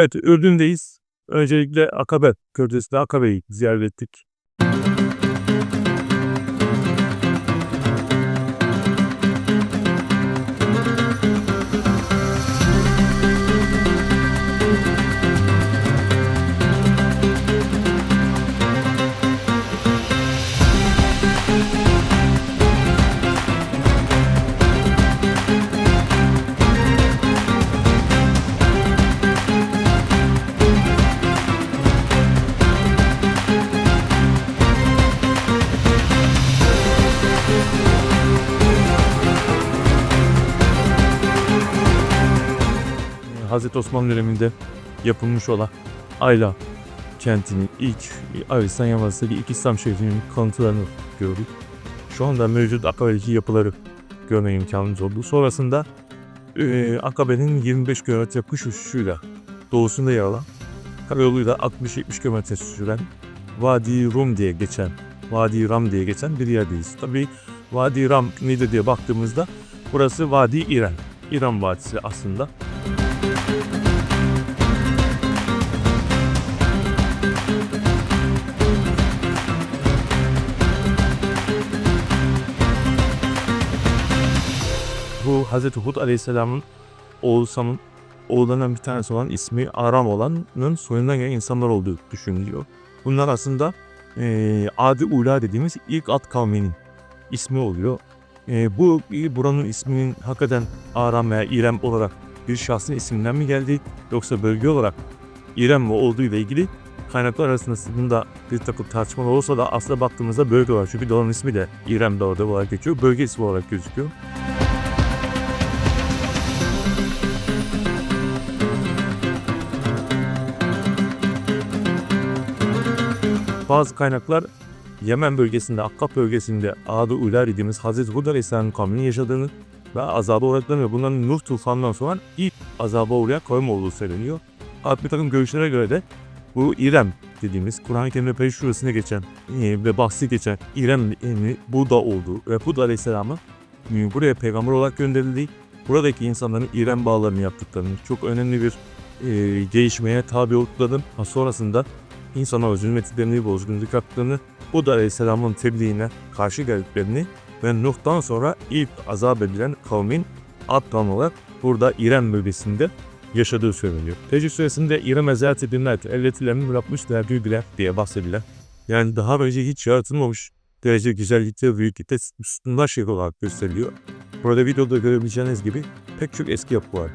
Evet Ürdün'deyiz. Öncelikle Akabe, Kürdistan Akabe'yi ziyaret ettik. Hazreti Osman döneminde yapılmış olan Ayla kentinin ilk Arabistan Yarımadası'ndaki ilk İslam şehrinin kanıtlarını gördük. Şu anda mevcut Akabe'deki yapıları görme imkanımız oldu. Sonrasında e, Akabe'nin 25 kilometre kuş uçuşuyla doğusunda yer alan karayoluyla 60-70 kilometre süren Vadi Rum diye geçen, Vadi Ram diye geçen bir yerdeyiz. Tabii Vadi Ram nedir diye baktığımızda burası Vadi İran. İran Vadisi aslında. Bu Hz. Hud Aleyhisselam'ın oğlu Sam'ın oğullarından bir tanesi olan ismi Aram olanın soyundan gelen insanlar olduğu düşünülüyor. Bunlar aslında eee Adi Ula dediğimiz ilk at kavminin ismi oluyor. Eee, bu buranın isminin hakikaten Aram veya İrem olarak bir şahsın isminden mi geldi yoksa bölge olarak İrem mi olduğu ile ilgili kaynaklar arasında bir takım tartışmalar olsa da aslında baktığımızda bölge olarak çünkü dağın ismi de İrem Dağı olarak geçiyor. Bölge ismi olarak gözüküyor. Bazı kaynaklar Yemen bölgesinde, Akkad bölgesinde Adı Ular dediğimiz Hazreti Hud Aleyhisselam'ın kavminin yaşadığını ve azaba uğradıklarını ve bunların Nuh tufanından sonra ilk azaba uğrayan kavim olduğu söyleniyor. Fakat bir takım görüşlere göre de bu İrem dediğimiz Kur'an-ı Kerim'de Peygamber Suresi'ne geçen e, ve bahsi geçen İrem'in Buda olduğu ve Hud Aleyhisselam'ın buraya peygamber olarak gönderildiği, buradaki insanların İrem bağlarını yaptıklarını, çok önemli bir e, gelişmeye tabi olduklarını, sonrasında insana özgün metitlerini, bozgunluk yaptıklarını, Hud Aleyhisselam'ın tebliğine karşı geldiklerini ve Nuh'tan sonra ilk azap edilen kavmin ad olarak burada İrem bölgesinde yaşadığı söyleniyor. Tecrübe süresinde İrem ziyaret edildiler, elletilerini bırakmış derdi bile diye bahsedilen. Yani daha önce hiç yaratılmamış derece güzellikte, büyüklükte sütunlar şehri olarak gösteriliyor. Burada videoda görebileceğiniz gibi pek çok eski yapı var.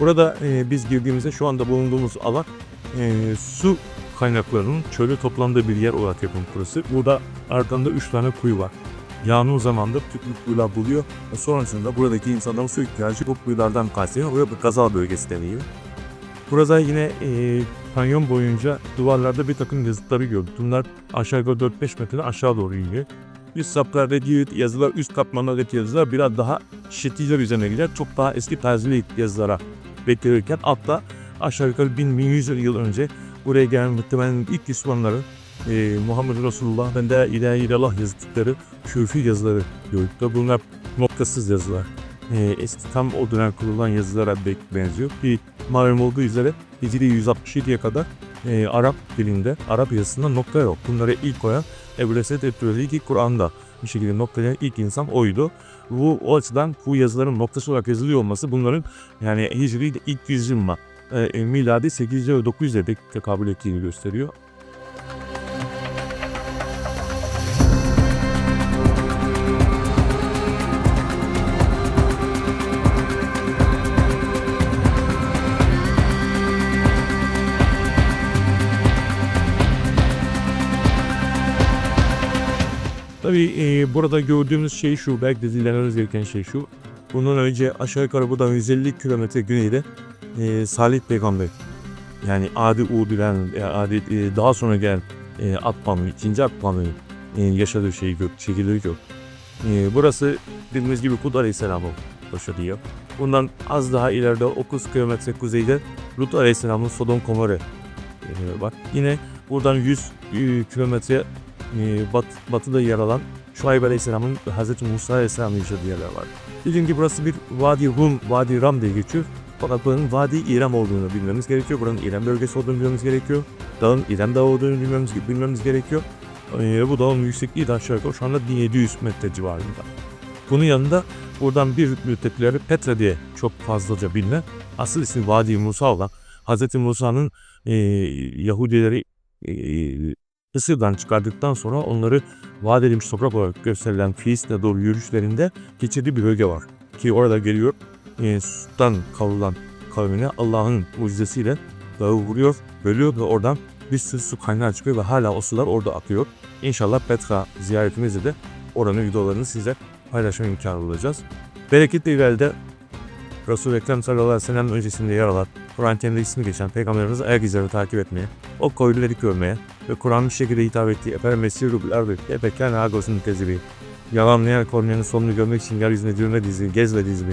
Burada e, biz girdiğimizde şu anda bulunduğumuz alan e, su kaynaklarının çölü toplandığı bir yer olarak yapılmış burası. Burada arkanda 3 tane kuyu var. Yağmur zamanında tüplü kuyular buluyor ve sonrasında buradaki insanların su ihtiyacı bu kuyulardan karşılıyor. Buraya bir kaza bölgesi deniyor. Burada yine e, kanyon boyunca duvarlarda bir takım yazıtları gördük. Bunlar aşağı yukarı 4-5 metre aşağı doğru iniyor. Üst saplardaki yazılar, üst katmanlardaki yazılar biraz daha şiddetliler üzerine gider. Çok daha eski tarzlı yazılara beklenirken altta aşağı yukarı 1000-1100 yıl önce buraya gelen muhtemelen ilk Müslümanların e, Muhammed Resulullah ben de ilahe illallah yazdıkları küfü yazıları gördük. Bunlar noktasız yazılar. E, eski tam o dönem kurulan yazılara be- benziyor. Bir malum olduğu üzere Hicri 167'ye kadar e, Arap dilinde, Arap yazısında nokta yok. Bunları ilk koyan Ebu Esed Etrüeli ki Kur'an'da bir şekilde noktalayan ilk insan oydu. Bu o açıdan bu yazıların noktası olarak yazılıyor olması bunların yani Hicri ilk yüzyılma e, miladi 800 ve 900'e dek tekabül ettiğini gösteriyor. Tabii e, burada gördüğümüz şey şu, belki de dinlememiz gereken şey şu. Bundan önce aşağı yukarı buradan 150 kilometre güneyde e, Salih Peygamber yani Adi Uğur bilen, e, Adi, e, daha sonra gelen e, Atpamı, ikinci Atpamı e, yaşadığı şeyi gör, şekilleri gör. E, burası dediğimiz gibi Hud Aleyhisselam'ın başı diyor. Bundan az daha ileride 9 kilometre kuzeyde Lut Aleyhisselam'ın Sodom Gomorre e, var. Yine buradan 100 e, kilometre e, bat, batıda yer alan Şuayb Aleyhisselam'ın Hz. Musa Aleyhisselam'ın yaşadığı yerler var. Dediğim gibi burası bir Vadi Rum, Vadi Ram diye geçiyor. Fakat buranın Vadi İrem olduğunu bilmemiz gerekiyor. Buranın İrem bölgesi olduğunu bilmemiz gerekiyor. Dağın İrem Dağı olduğunu bilmemiz, bilmemiz gerekiyor. Ee, bu dağın yüksekliği de aşağı yukarı şu anda 1700 metre civarında. Bunun yanında buradan bir müddet ileri Petra diye çok fazlaca bilinen asıl ismi Vadi Musa olan Hz. Musa'nın e, Yahudileri e, Mısır'dan çıkardıktan sonra onları vaat edilmiş toprak olarak gösterilen Filistin'e doğru yürüyüşlerinde geçirdiği bir bölge var. Ki orada geliyor e, sudan kavrulan kavmine Allah'ın mucizesiyle dağı vuruyor, bölüyor ve oradan bir sürü su kaynağı çıkıyor ve hala o sular orada akıyor. İnşallah Petra ziyaretimizde de oranın videolarını size paylaşma imkanı bulacağız. Bereketli ileride Resul-i Ekrem sallallahu aleyhi ve sellem öncesinde yer alan, Kur'an kendi ismi geçen Peygamberimiz ayak izlerini takip etmeye, o koyunları görmeye ve Kur'an'ın bir şekilde hitap ettiği Efer Mesiru bil Arbi, Ebeken Agos'un tezibi, yalanlayan konuların sonunu görmek için yeryüzünde dürme dizi, gezme dizi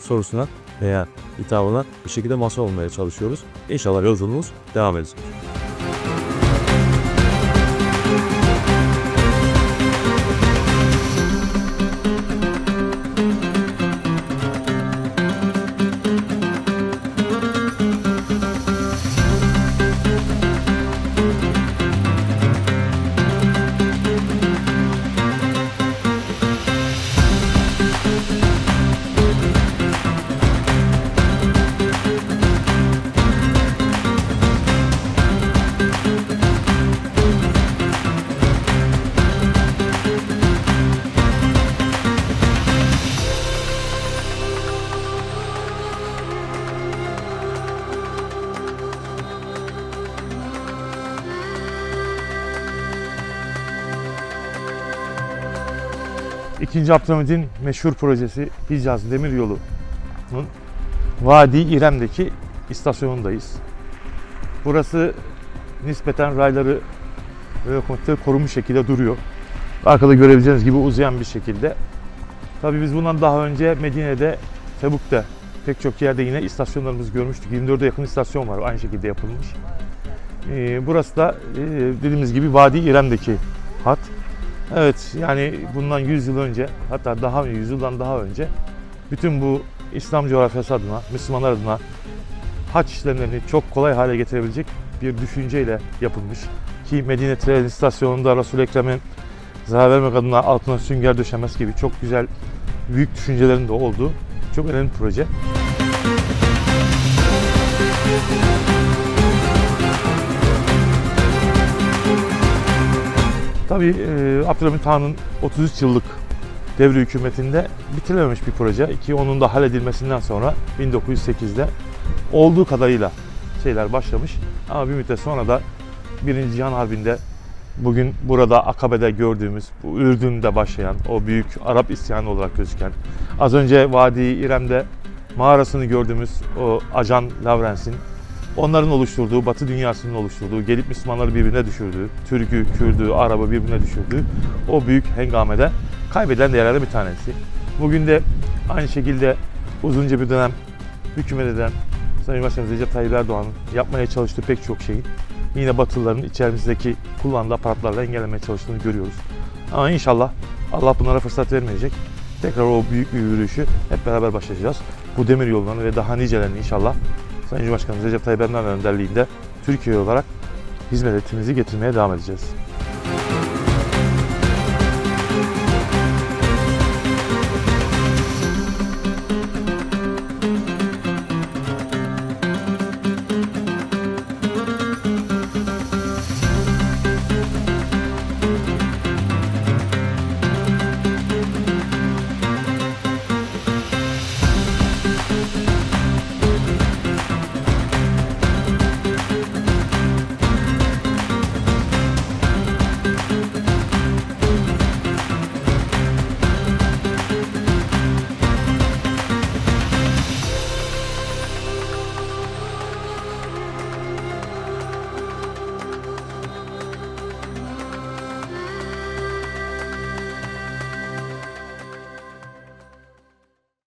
sorusuna veya hitabına bir şekilde masa olmaya çalışıyoruz. İnşallah yolculuğumuz devam edecek. İkinci Abdülhamid'in meşhur projesi Hicaz Demiryolu'nun Vadi İrem'deki istasyonundayız. Burası nispeten rayları lokomotifleri korunmuş şekilde duruyor. Arkada görebileceğiniz gibi uzayan bir şekilde. Tabii biz bundan daha önce Medine'de, Tebuk'ta pek çok yerde yine istasyonlarımızı görmüştük. 24'e yakın istasyon var aynı şekilde yapılmış. Ee, burası da e, dediğimiz gibi Vadi İrem'deki hat. Evet yani bundan 100 yıl önce hatta daha 100 yıldan daha önce bütün bu İslam coğrafyası adına, Müslümanlar adına haç işlemlerini çok kolay hale getirebilecek bir düşünceyle yapılmış. Ki Medine Tren İstasyonu'nda Resul-i Ekrem'in zarar vermek adına altına sünger döşemez gibi çok güzel büyük düşüncelerin de olduğu çok önemli bir proje. Tabii e, Abdülhamit Han'ın 33 yıllık devri hükümetinde bitirememiş bir proje ki onun da halledilmesinden sonra 1908'de olduğu kadarıyla şeyler başlamış. Ama bir müddet sonra da Birinci Cihan Harbi'nde bugün burada Akabe'de gördüğümüz, bu Ürdün'de başlayan o büyük Arap isyanı olarak gözüken, az önce Vadi İrem'de mağarasını gördüğümüz o Ajan Lavrens'in onların oluşturduğu, Batı dünyasının oluşturduğu, gelip Müslümanları birbirine düşürdüğü, Türk'ü, Kürd'ü, Arap'ı birbirine düşürdüğü o büyük hengamede kaybedilen değerlerden bir tanesi. Bugün de aynı şekilde uzunca bir dönem hükümet eden Sayın Başkanımız Recep Tayyip Erdoğan'ın yapmaya çalıştığı pek çok şeyin yine Batılıların içerimizdeki kullandığı aparatlarla engellemeye çalıştığını görüyoruz. Ama inşallah Allah bunlara fırsat vermeyecek. Tekrar o büyük bir yürüyüşü hep beraber başlayacağız. Bu demir yollarını ve daha nicelerini inşallah Sayın Cumhurbaşkanımız Recep Tayyip Erdoğan önderliğinde Türkiye olarak hizmet ettiğimizi getirmeye devam edeceğiz.